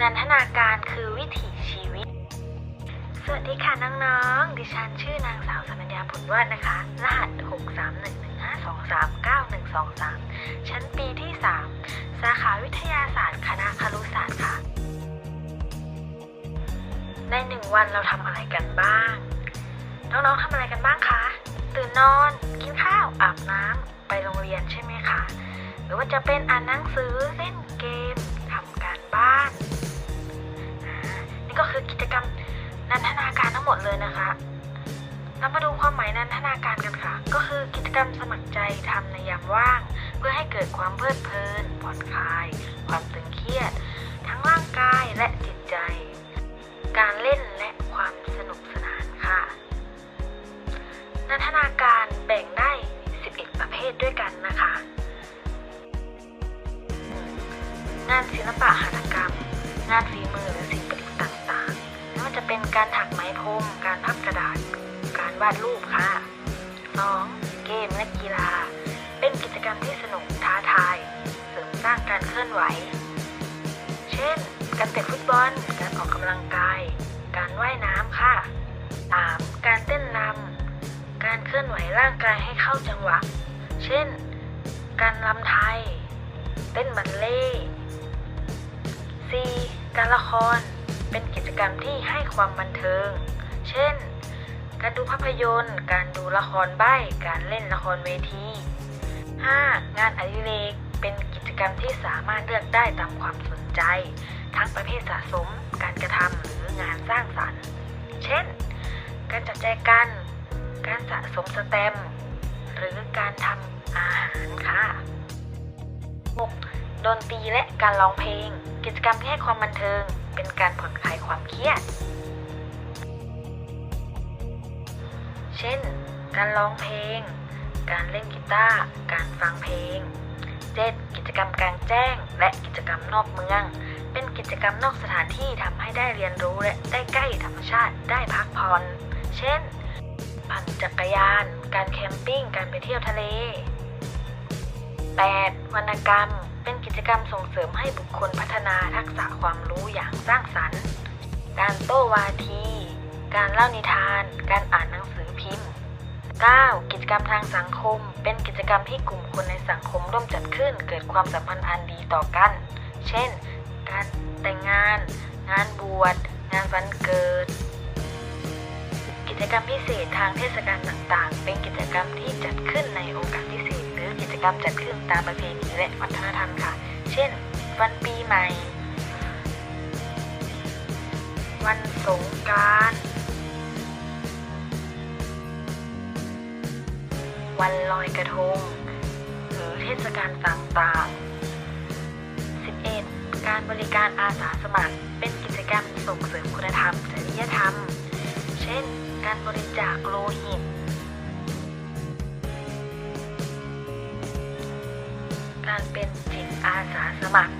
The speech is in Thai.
นันทนาการคือวิถีชีวิต สวัสดีค่ะน้องๆ ดิฉันชื่อนางสาวสัญญาผลวาดนะคะ รหัส 63115239123 ชั้นปีที่ 3 สาขาวิทยาศาสตร์ คณะครุศาสตร์ค่ะ ในหนึ่งวันเราทำอะไรกันบ้าง น้องๆทำอะไรกันบ้างคะ ตื่นนอน กินข้าว อาบน้ำ ไปโรงเรียนใช่ไหมคะ หรือว่าจะเป็นอ่านหนังสือ เล่นเกมทำการบ้าน ก็คือกิจกรรมนันทนาการทั้งหมดเลยนะคะเรามาดูความหมายนันทนาการกันค่ะ ก็คือกิจกรรมสมัครใจทำในยามว่าง เพื่อให้เกิดความเพลิดเพลินผ่อนคลาย ความตึงเครียด ทั้งร่างกายและจิตใจ การเล่นและความสนุกสนานค่ะ นันทนาการแบ่งได้ 11 ประเภทด้วยกันนะคะ งานศิลปะหัตถกรรม งานฝีมือ การถักไหมพรมการพับกระดาษ การวาดรูปค่ะ 2. เกมและกีฬา เป็นกิจกรรมที่สนุกท้าทาย เสริมสร้างการเคลื่อนไหว เช่น การเตะฟุตบอล การออกกำลังกาย การว่ายน้ำค่ะ 3. การเต้นรำการเคลื่อนไหวร่างกายให้เข้าจังหวะ เช่น การรำไทย เต้นบัลเล่ 4. การละคร เป็นกิจกรรมที่ให้ความบันเทิง เช่น การดูภาพยนตร์ การดูละครใบ้ การเล่นละครเวที 5. งานอดิเรก เป็นกิจกรรมที่สามารถเลือกได้ตามความสนใจ ทั้งประเภทสะสม การกระทำหรืองานสร้างสรรค์ เช่น การจัดแจกัน การสะสมสแตมป์หรือการท ดนตรีและการร้องเพลง กิจกรรมที่ให้ความบันเทิง เป็นการผ่อนคลายความเครียด เช่น การร้องเพลง การเล่นกีตาร์ การฟังเพลง 7. กิจกรรมกลางแจ้ง และกิจกรรมนอกเมือง เป็นกิจกรรมนอกสถานที่ทำให้ได้เรียนรู้และได้ใกล้ธรรมชาติ ได้พักผ่อน เช่น ปั่นจักรยาน การแคมปิ้ง การไปเที่ยวทะเล 8. วรรณกรรม เป็นกิจกรรมส่งเสริมให้บุคคลพัฒนาทักษะความรู้อย่างสร้างสรรค์ การโต้วาที การเล่านิทาน การอ่านหนังสือพิมพ์ 9. กิจกรรมทางสังคม เป็นกิจกรรมที่กลุ่มคนในสังคมร่วมจัดขึ้น เกิดความสัมพันธ์อันดีต่อกัน เช่น การแต่งงาน งานบวช งานวันเกิด กิจกรรมพิเศษทางเทศกาลต่างๆ เป็นกิจกรรมที่จัดขึ้นในโอกาสพิเศษ รรมจัดขึ้นตามประเพณีและวัฒนธรรมค่ะ เช่น วันปีใหม่ วันสงกรานต์วันลอยกระทง หรือเทศกาลต่างๆ 11. การบริการอาสาสมัคร เป็นกิจกรรมส่งเสริมคุณธรรมจริยธรรม เช่น การบริจาคโลหิต การเป็นจิตอาสาสมัคร